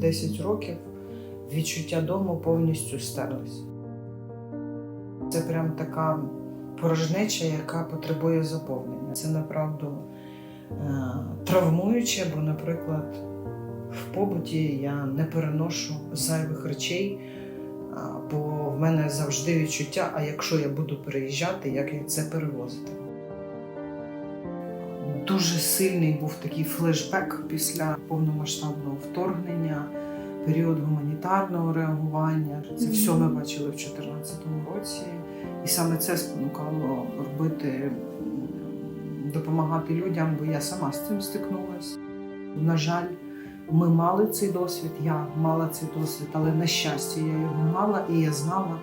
10 років відчуття дому повністю стерлось. Це прям така порожнеча, яка потребує заповнення. Це направду е, травмуюче, бо, наприклад, в побуті я не переношу зайвих речей, бо в мене завжди відчуття, а якщо я буду переїжджати, як я це перевозити. Дуже сильний був такий флешбек після повномасштабного вторгнення, період гуманітарного реагування. Це все ми бачили в 2014 році. І саме це спонукало робити, допомагати людям, бо я сама з цим стикнулася. На жаль, ми мали цей досвід, я мала цей досвід, але на щастя я його мала і я знала,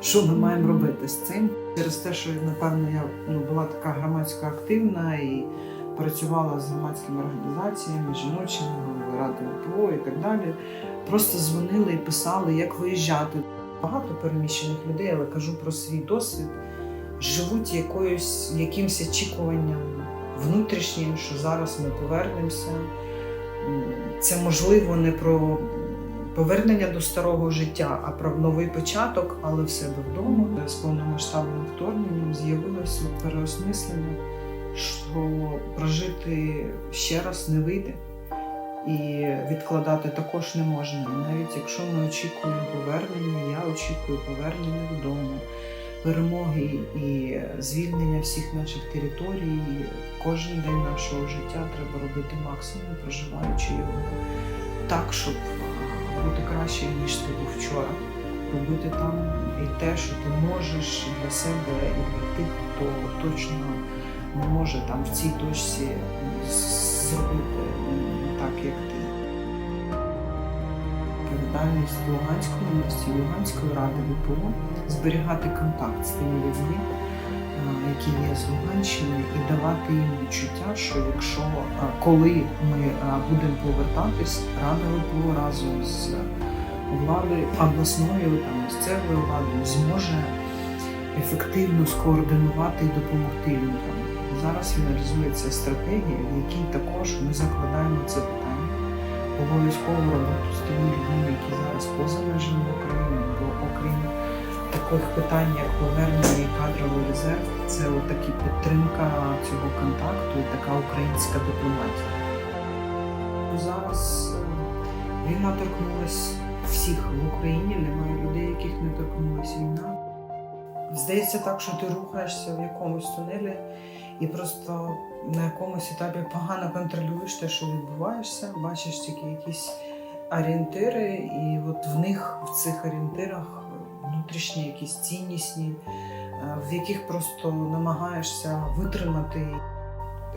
що ми маємо робити з цим. Через те, що напевно я ну, була така громадсько активна і працювала з громадськими організаціями, жіночими, Радою ПО і так далі. Просто дзвонили і писали, як виїжджати. Багато переміщених людей, але кажу про свій досвід, живуть якоюсь якимось очікуванням внутрішнім, що зараз ми повернемося. Це можливо не про повернення до старого життя, а про новий початок, але в себе вдома. З повномасштабним вторгненням з'явилося переосмислення, що прожити ще раз не вийде. І відкладати також не можна. І навіть якщо ми очікуємо повернення, я очікую повернення додому, перемоги і звільнення всіх наших територій. Кожен день нашого життя треба робити максимум, проживаючи його так, щоб бути краще, ніж ти був вчора. Робити там і те, що ти можеш для себе і для тих, хто точно може там в цій точці зробити так, як ти. Відповідальність Луганської області, Луганської ради ВПО зберігати контакт з тими людьми, які є з Луганщини, і давати їм відчуття, що якщо коли ми будемо повертатись, рада ВПО разом з владою обласною та місцевою владою зможе ефективно скоординувати і допомогти людям. Зараз фіналізується стратегія, в якій також ми закладаємо це питання. Обов'язково роботу з тими людьми, які зараз поза межами України, бо окрім таких питань, як повернення і кадровий резерв, це отакі підтримка цього контакту і така українська дипломатія. Зараз е, війна торкнулась всіх в Україні, немає людей, яких не торкнулася війна. Здається так, що ти рухаєшся в якомусь тунелі і просто на якомусь етапі погано контролюєш те, що відбуваєшся, бачиш тільки якісь орієнтири, і от в них, в цих орієнтирах, внутрішні якісь ціннісні, е, в яких просто намагаєшся витримати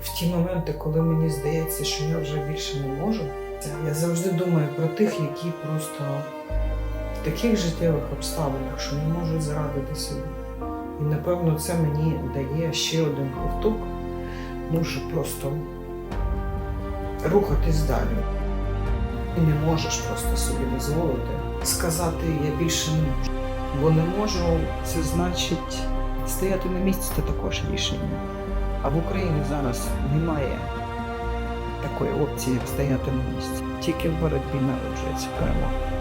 в ті моменти, коли мені здається, що я вже більше не можу. Я завжди думаю про тих, які просто в таких життєвих обставинах, що не можуть зарадити собі. І напевно це мені дає ще один ковток, ну просто рухатись далі. Ти не можеш просто собі дозволити сказати я більше не можу. Бо не можу, це значить стояти на місці це також рішення. А в Україні зараз немає такої опції, як стояти на місці. Тільки в боротьбі народжується перемога.